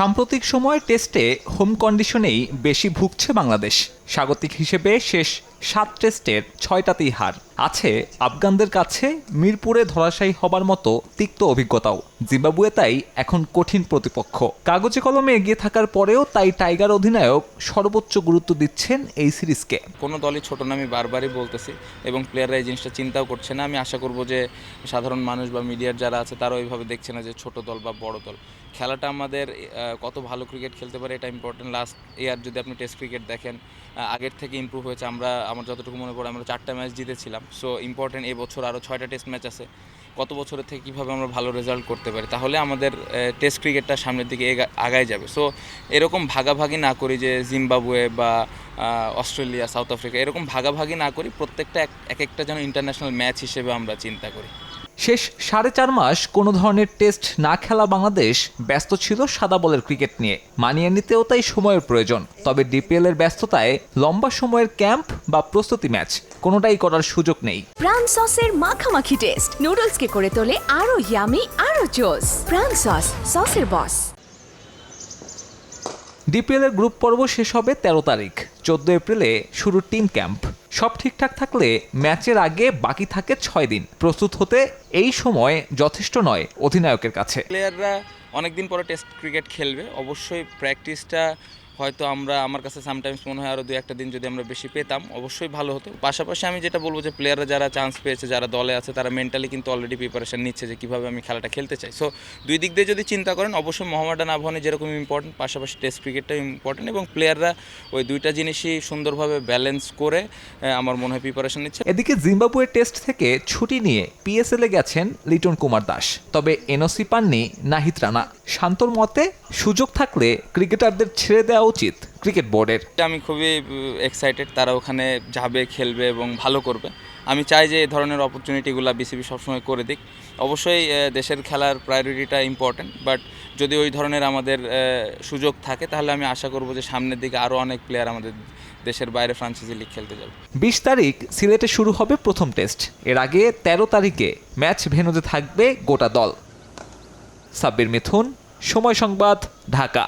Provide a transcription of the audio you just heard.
সাম্প্রতিক সময় টেস্টে হোম কন্ডিশনেই বেশি ভুগছে বাংলাদেশ। স্বাগতিক হিসেবে শেষ সাত টেস্টের ছয়টাতেই হার। আছে আফগানদের কাছে মিরপুরে ধরাশায়ী হবার মতো তিক্ত অভিজ্ঞতাও। জিম্বাবুয়ে তাই এখন কঠিন প্রতিপক্ষ। কাগজে কলমে এগিয়ে থাকার পরেও তাই টাইগার অধিনায়ক সর্বোচ্চ গুরুত্ব দিচ্ছেন এই সিরিজকে। কোনো দলই ছোট না, আমি বারবারই বলতেছি এবং প্লেয়াররা এই জিনিসটা চিন্তাও করছে না। আমি আশা করব যে সাধারণ মানুষ বা মিডিয়ার যারা আছে, তারাও ওইভাবে দেখছে না যে ছোট দল বা বড় দল। খেলাটা আমাদের কত ভালো ক্রিকেট খেলতে পারে এটা ইম্পর্টেন্ট লাস্ট ইয়ার যদি আপনি টেস্ট ক্রিকেট দেখেন আগের থেকে ইমপ্রুভ হয়েছে। আমরা আমার যতটুকু মনে পড়ে, আমরা চারটা ম্যাচ জিতেছিলাম। সো ইম্পর্টেন্ট এবছর আরও ছয়টা টেস্ট ম্যাচ আছে। কত বছরের থেকে কীভাবে আমরা ভালো রেজাল্ট করতে পারি? তাহলে আমাদের টেস্ট ক্রিকেটটা সামনের দিকে আগায় যাবে। সো এরকম ভাগাভাগি না করি যে জিম্বাবুয়ে বা অস্ট্রেলিয়া সাউথ আফ্রিকা এরকম ভাগাভাগি না করি। প্রত্যেকটা এক একটা যেন ইন্টারন্যাশনাল ম্যাচ হিসেবে আমরা চিন্তা করি। শেষ সাড়ে চার মাস কোনো ধরনের টেস্ট না খেলা বাংলাদেশ ব্যস্ত ছিল সাদা বলের ক্রিকেট নিয়ে। মানিয়ে নিতেও তাই সময়ের প্রয়োজন। তবে ডিপিএল এর ব্যস্ততায় লম্বা সময়ের ক্যাম্প বা প্রস্তুতি ম্যাচ কোনোটাই করার সুযোগ নেই। প্রাণ সসের মাখামাখি টেস্ট। নুডলসকে করে তোলে আরও ইয়ামি আরও জোস প্রাণ সস সসের বস ডিপিএল এর গ্রুপ পর্ব শেষ হবে তেরো তারিখ। চোদ্দ এপ্রিলে শুরু টিম ক্যাম্প সব ঠিকঠাক থাকলে ম্যাচের আগে বাকি থাকে ছয় দিন। প্রস্তুত হতে এই সময় যথেষ্ট নয় অধিনায়কের কাছে। প্লেয়াররা অনেকদিন পরে টেস্ট ক্রিকেট খেলবে। অবশ্যই প্র্যাকটিসটা হয়তো আমরা, আমার কাছে সামটাইমস মনে হয় আরও দু একটা দিন যদি আমরা বেশি পেতাম, অবশ্যই ভালো হতো। পাশাপাশি আমি যেটা বলব যে প্লেয়াররা যারা চান্স পেয়েছে, যারা দলে আছে, তারা মেন্টালি কিন্তু অলরেডি প্রিপারেশান নিচ্ছে যে, কীভাবে আমি খেলাটা খেলতে চাই। সো দুই দিক দিয়ে যদি চিন্তা করেন, অবশ্যই মোহামেডান আবহানে যেরকম ইম্পর্টেন্ট পাশাপাশি টেস্ট ক্রিকেটটাও ইম্পর্টেন্ট এবং প্লেয়াররা ওই দুইটা জিনিসই সুন্দরভাবে ব্যালেন্স করে আমার মনে হয় প্রিপারেশান নিচ্ছে। এদিকে জিম্বাবুয়ে টেস্ট থেকে ছুটি নিয়ে পিএসএলে গেছেন লিটন কুমার দাস, তবে এনওসি পাননি নাহিদ রানা। শান্তর মতে, সুযোগ থাকলে ক্রিকেটারদের ছেড়ে দেওয়া উচিত ক্রিকেট বোর্ডের? আমি খুবই এক্সাইটেড তারা ওখানে যাবে খেলবে এবং ভালো করবে। আমি চাই যে এই ধরনের অপরচুনিটিগুলো বিসিবি সবসময় করে দিক। অবশ্যই দেশের খেলার প্রায়োরিটিটা ইম্পর্ট্যান্ট বাট যদি ওই ধরনের আমাদের সুযোগ থাকে তাহলে আমি আশা করব যে সামনের দিকে আরও অনেক প্লেয়ার আমাদের দেশের বাইরে ফ্রান্সাইজি লিগ খেলতে যাবে। বিশ তারিখ সিলেটে শুরু হবে প্রথম টেস্ট। এর আগে ১৩ তারিখে ম্যাচ ভেনুতে থাকবে গোটা দল। সাব্বির মিথুন সময় সংবাদ ঢাকা।